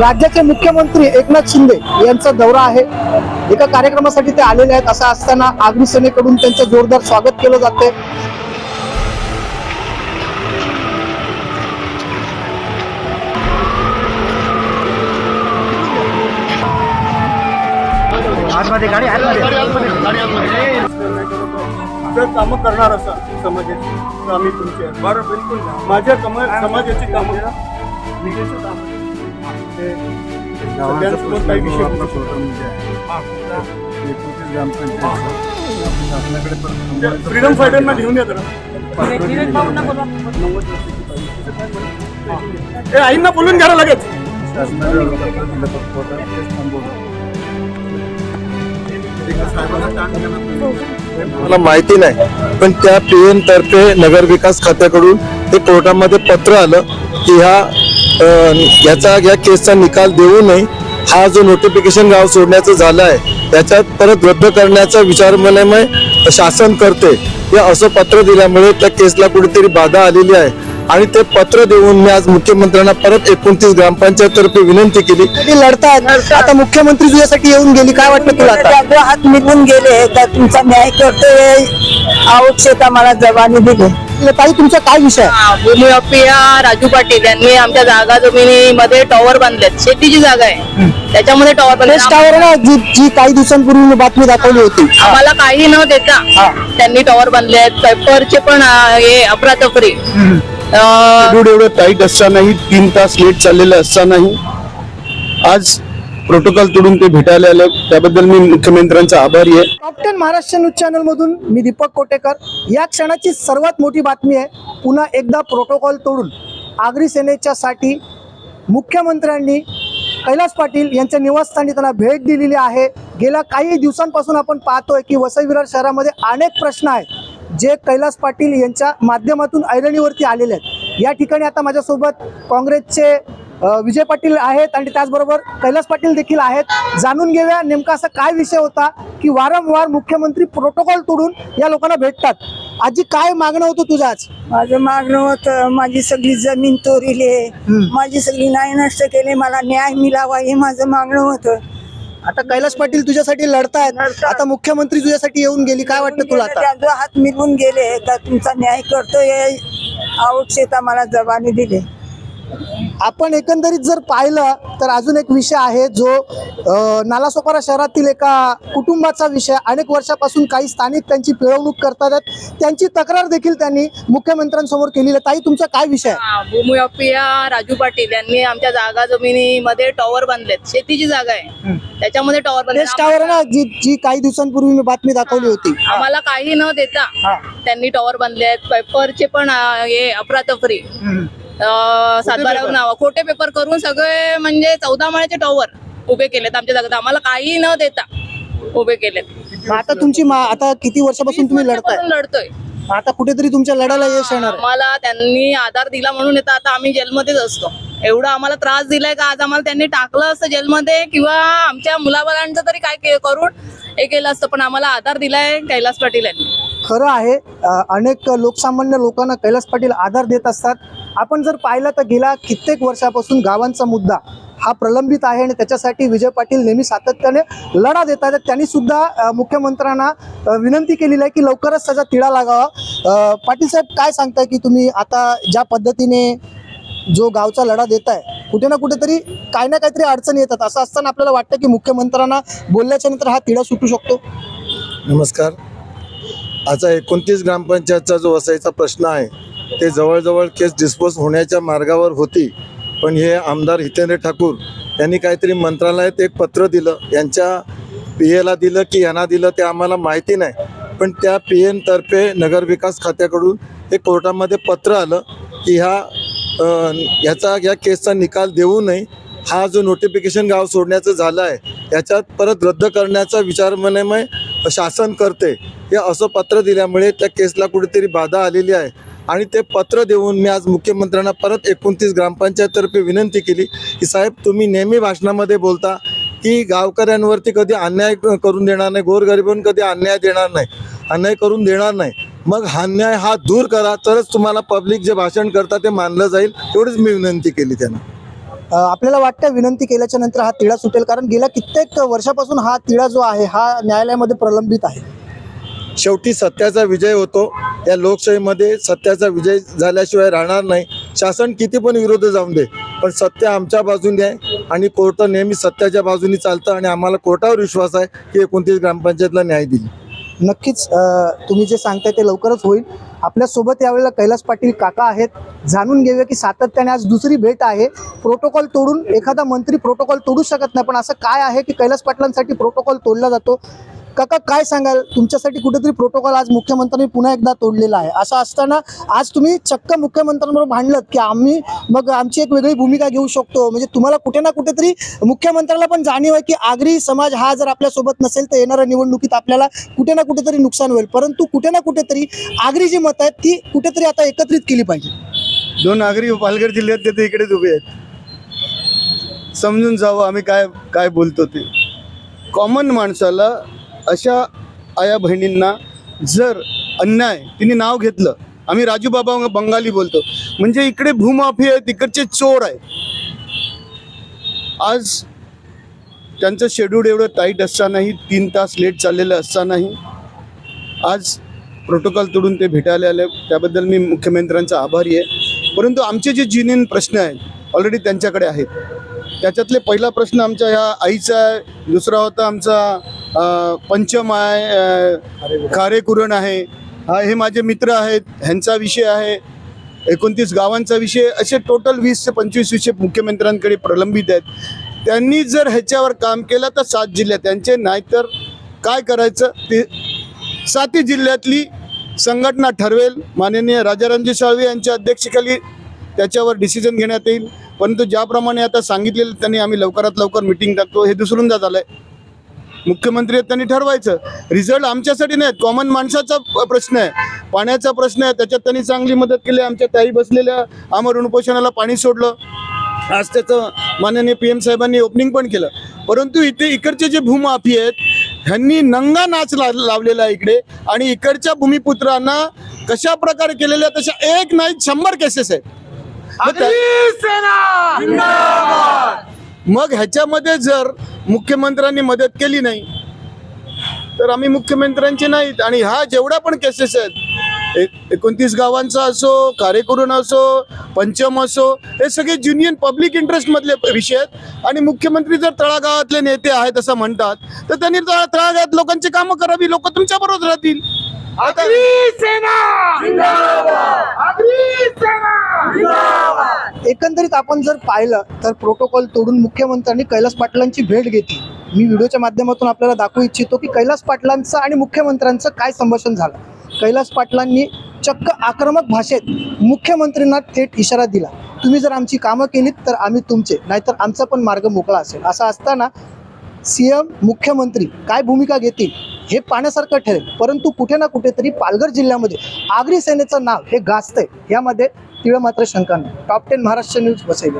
राज्याचे मुख्यमंत्री एकनाथ शिंदे यांचा दौरा आहे. एका कार्यक्रमासाठी ते आलेले आहेत. असं असताना आगरी सेनेकडून त्यांचं जोरदार स्वागत केलं जाते कामं करणार असाल समाजाची तर आम्ही तुमचे. बरं बिलकुल. माझ्या कम समाजाची कामं ते सगळ्यांसोबत काही विषय बोलू शकतो. फ्रीडम फायटरना घेऊन या जरा. ए आईंना बोलून घ्या ना लगेच. मला माहिती नाही पण त्या पीएम तर्फे नगर विकास खात्याकडून ते कोर्टामध्ये पत्र आलं की ह्या याचा या केसचा निकाल देऊ नये. हा जो नोटिफिकेशन गाव सोडण्याचं झालं आहे त्याच्यात परत रद्द करण्याचा विचारमय शासन करते. या असं पत्र दिल्यामुळे त्या केसला कुठेतरी बाधा आलेली आहे. आणि ते पत्र देऊन मी आज मुख्यमंत्र्यांना परत एकोणतीस ग्रामपंचायत तर्फे विनंती केली. ते लढतायत आता मुख्यमंत्री तुझ्यासाठी येऊन गेली काय वाटतं तुला हात निघून गेले तर तुमचा न्याय करतोय. आवश्यक आम्हाला जबानी दिली. ताई तुमचा काय विषय? भूमी अप्पिया राजू पाटील यांनी आमच्या जागा जमिनीमध्ये टॉवर बांधलेत. शेतीची जागा आहे. त्याच्यामध्ये टॉवर बांधले टावर ना जी जी काही दिवसांपूर्वी मी बातमी दाखवली होती. आम्हाला काही न देता त्यांनी टॉवर बांधले आहेत पेपरचे पण हे अफरातफरी एवढं एवढं टाईट असतानाही तीन तास लेट चाललेलं असतानाही आज प्रोटोकॉल तोडून ते भेटायला आले. त्याबद्दल मी मुख्यमंत्र्यांचा आभारी आहे. Top ten Maharashtra news channel मधून मी दीपक कोटेकर. या क्षणाची सर्वात मोठी बातमी आहे पुन्हा एकदा प्रोटोकॉल तोडून आगरी सेनेच्या साठी मुख्यमंत्र्यांनी कैलास पाटील यांच्या निवासस्थानी त्यांना भेट दिलेली आहे. गेल्या काही दिवसांपासून आपण पाहतोय की वसई विरार शहरामध्ये अनेक प्रश्न आहेत. जे कैलास पाटील यांच्या माध्यमातून ऐरणीवरती आलेले आहेत. या ठिकाणी आता माझ्यासोबत काँग्रेसचे विजय पाटील आहेत आणि त्याचबरोबर कैलास पाटील देखील आहेत. जाणून घेऊया नेमका असा काय विषय होता की वारंवार मुख्यमंत्री प्रोटोकॉल तोडून या लोकांना भेटतात. आजी काय मागणं होतं तुझं आज? माझं मागणं होतं माझी सगळी जमीन चोरीले माझी सगळी नाही नष्ट केले मला न्याय मिळावा हे माझं मागणं होतं. आता कैलास पाटील तुझ्यासाठी लढतायत. आता मुख्यमंत्री तुझ्यासाठी येऊन गेली. काय वाटतं तुला आता? हात मिळून गेले. तर तुमचा न्याय करतोय आवश्यक आम्हाला जबानी दिली. आपण एकंदरीत जर पाहिलं तर अजून एक विषय आहे जो नालासोपारा शहरातील एका कुटुंबाचा विषय. अनेक वर्षापासून काही स्थानिक त्यांची पिळवणूक करतात. त्यांची तक्रार देखील त्यांनी मुख्यमंत्र्यांसमोर केलेली ताई तुमचा काय विषय आहे? भूमी अप्पिया राजू पाटील यांनी आमच्या जागा जमिनीमध्ये टॉवर बांधलेत. शेतीची जागा आहे. त्याच्यामध्ये टॉवर बांधले टावर ना जी जी काही दिवसांपूर्वी मी बातमी दाखवली होती. आम्हाला काही न देता त्यांनी टॉवर बांधले आहेत पेपरचे पण हे अफरातफरी सातबारा नाव खोटे पेपर करून सगळे म्हणजे चौदा माळ्याचे टॉवर उभे केलेत आमच्या जागेत. आम्हाला काही न देता उभे केलेत. मग आता तुमची मा आता किती वर्षापासून तुम्ही लढताय? लढतोय. आता कुठेतरी तुमच्या लढायला यश येणार आहे. आम्हाला त्यांनी आधार दिला म्हणून येतं. आता आम्ही जेलमध्येच असतो. एवढा आम्हाला त्रास दिलाय का? आज आम्हाला त्यांनी टाकलं असतं जेलमध्ये किंवा आमच्या मुलाबाळांचं तरी काय के- करून हे केलं असतं. पण आम्हाला आधार दिलाय कैलास पाटील यांनी. खरं आहे अ, अनेक लोकसामान्य लोकांना कैलास पाटील आधार देत असतात. आपण जर पाहिलं तर गेल्या कित्येक वर्षापासून गावांचा मुद्दा हा प्रलंबित आहे आणि त्याच्यासाठी विजय पाटील नेहमी सातत्याने लढा देत आहेत. त्यांनी सुद्धा मुख्यमंत्र्यांना विनंती केलेली आहे की लवकरच त्याचा तिळा लागावा. पाटील साहेब काय सांगताय की तुम्ही आता ज्या पद्धतीने जो गावचा लढा देत आहे कुठे ना कुठेतरी काही ना काहीतरी अडचणी येतात. असं असताना आपल्याला वाटतं की मुख्यमंत्र्यांना बोलल्याच्या नंतर हा तिढा सुटू शकतो? नमस्कार. आता एकोणतीस ग्रामपंचायतचा जो वसाईचा प्रश्न आहे ते जवळजवळ केस डिस्पोज होण्याच्या मार्गावर होती. पण हे आमदार हितेंद्र ठाकूर यांनी काहीतरी मंत्रालयात एक पत्र दिलं. यांच्या पी एला दिलं की यांना दिलं ते आम्हाला माहिती नाही. पण त्या पी एनतर्फे नगरविकास खात्याकडून एक कोर्टामध्ये पत्र आलं की ह्या ह्याचा या केसचा निकाल देऊ नये. हा जो नोटिफिकेशन गाव सोडण्याचं झालं आहे याच्यात परत रद्द करण्याचा विचारमय शासन करते. हे असं पत्र दिल्यामुळे त्या केसला कुठेतरी बाधा आलेली आहे. आणि ते पत्र देऊन मी आज मुख्यमंत्र्यांना परत एकोणतीस ग्रामपंचायततर्फे विनंती केली की साहेब तुम्ही नेहमी भाषणामध्ये बोलता की गावकऱ्यांवरती कधी अन्याय करून देणार नाही गोरगरिबांना कधी अन्याय देणार नाही अन्याय करून देणार नाही. मग अन्याय हा दूर करा तरच तुम्हाला पब्लिक जे भाषण करता ते मानलं जाईल एवढीच मी विनंती केली त्यांना. आपल्याला वाटतं विनंती केल्याच्यानंतर हा तिळा सुटेल कारण गेल्या कित्येक वर्षापासून हा तिळा जो आहे हा न्यायालयामध्ये प्रलंबित आहे. शेवटी सत्याचा विजय होतो. या लोकशाहीमध्ये सत्याचा विजय झाल्याशिवाय राहणार नाही. शासन किती पण विरोध जाऊन दे पण सत्य आमच्या बाजूने आहे आणि कोर्ट नेहमी सत्याच्या बाजूने चालतं आणि आम्हाला कोर्टावर विश्वास आहे की एकोणतीस ग्रामपंचायतला न्याय दिली नक्कीच तुम्ही जे सांगताय ते लवकरच होईल. आपल्यासोबत यावेळेला कैलास पाटील काका आहेत. जाणून घेऊया की सातत्याने आज दुसरी भेट आहे. प्रोटोकॉल तोडून एखादा मंत्री प्रोटोकॉल तोडू शकत नाही पण असं काय आहे की कैलास पाटलांसाठी प्रोटोकॉल तोडला जातो? काका काय सांगाल? तुमच्यासाठी कुठेतरी प्रोटोकॉल आज मुख्यमंत्र्यांनी पुन्हा एकदा तोडलेला आहे. असं असताना आज तुम्ही चक्क मुख्यमंत्र्यांबरोबर भांडलत की आम्ही मग आमची एक वेगळी भूमिका घेऊ शकतो. म्हणजे तुम्हाला कुठे ना कुठेतरी मुख्यमंत्र्याला पण जाणीव आहे की आगरी समाज हा जर आपल्यासोबत नसेल तर येणाऱ्या निवडणुकीत आपल्याला कुठे ना कुठेतरी नुकसान होईल. परंतु कुठे ना कुठेतरी आगरी जी मत आहेत ती कुठेतरी आता एकत्रित केली पाहिजे. दोन आगरी पालघर जिल्ह्यात ते इकडेच उभे आहेत. समजून जावं आम्ही काय काय बोलतो ते. कॉमन माणसाला अशा आया बहिणींना जर अन्याय तिने नाव घेतलं आम्ही राजूबाबा बंगाली बोलतो म्हणजे इकडे भूमाफी आहे तिकडचे चोर आहे. आज त्यांचं शेड्यूल एवढं टाईट असतानाही तीन तास लेट चाललेलं असतानाही आज प्रोटोकॉल तोडून ते भेटायला आले. त्याबद्दल मी मुख्यमंत्र्यांचा आभारी आहे. परंतु आमचे जे जिनियन प्रश्न आहेत ऑलरेडी त्यांच्याकडे आहेत. त्याच्यातले पहिला प्रश्न आमच्या ह्या आईचा आहे दुसरा होता आमचा पंचम आहे खारेकुरण आहे. हा हे माझे मित्र आहेत ह्यांचा विषय आहे. एकोणतीस गावांचा विषय असे टोटल वीस ते पंचवीस विषय मुख्यमंत्र्यांकडे प्रलंबित आहेत. त्यांनी जर ह्याच्यावर काम केलं तर सात जिल्ह्यात त्यांचे नाहीतर काय करायचं? ते सातही जिल्ह्यातली संघटना ठरवेल. माननीय राजारामजी साळवे यांच्या अध्यक्षतेखाली त्याच्यावर डिसिजन घेण्यात येईल. परंतु ज्याप्रमाणे आता सांगितलेलं त्यांनी आम्ही लवकरात लवकर मिटिंग टाकतो. हे दुसरूनदा आहे मुख्यमंत्री आहेत त्यांनी ठरवायचं. रिझल्ट आमच्यासाठी नाही कॉमन माणसाचा प्रश्न आहे. पाण्याचा प्रश्न आहे. त्याच्यात त्यांनी चांगली मदत केली. आमच्या ताई बसलेल्या आमरण उपोषणाला पाणी सोडलं. आज त्याचं माननीय पी एम साहेबांनी ओपनिंग पण केलं. परंतु इथे इकडचे जे भूमाफी आहेत ह्यांनी नंगा नाच ला लावलेला आहे इकडे. आणि इकडच्या भूमिपुत्रांना कशा प्रकारे केलेल्या तशा एक नाही शंभर केसेस आहेत. मग ह्याच्यामध्ये जर मुख्यमंत्र्यांनी मदत केली नाही. तर आम्ही मुख्यमंत्र्यांचे नाहीत आणि हा जेवढा पण केसेस आहेत ए- एकोणतीस गावांचा असो कारेकुरण असो पंचम असो हे सगळे जुनियन पब्लिक इंटरेस्ट मधले विषय आहेत. आणि मुख्यमंत्री जर तळागाळातले नेते आहेत असं म्हणतात तर त्यांनी तळा- तळागाळात लोकांची कामं करावी लोक तुमच्या बरोबर राहतील. आता एकंदरीत आपण जर पाहिलं तर प्रोटोकॉल तोडून मुख्यमंत्र्यांनी कैलास पाटलांची भेट घेतली. मी व्हिडिओच्या माध्यमातून आपल्याला दाखवू इच्छितो की कैलास पाटलांचं आणि मुख्यमंत्र्यांचं काय संभाषण झालं. कैलास पाटलांनी चक्क आक्रमक भाषेत मुख्यमंत्र्यांना थेट इशारा दिला. तुम्ही जर आमची कामं केलीत तर आम्ही तुमचे नाहीतर आमचा पण मार्ग मोकळा असेल. असं असताना सी एम मुख्यमंत्री काय भूमिका घेतील हे पाहण्यासारखं ठरेल. परंतु कुठे ना कुठेतरी पालघर जिल्ह्यामध्ये आगरी सेनेचं नाव हे गाजतंय. यामध्ये तिळ मात्र शंका नाही. टॉप टेन महाराष्ट्र न्यूज बसेल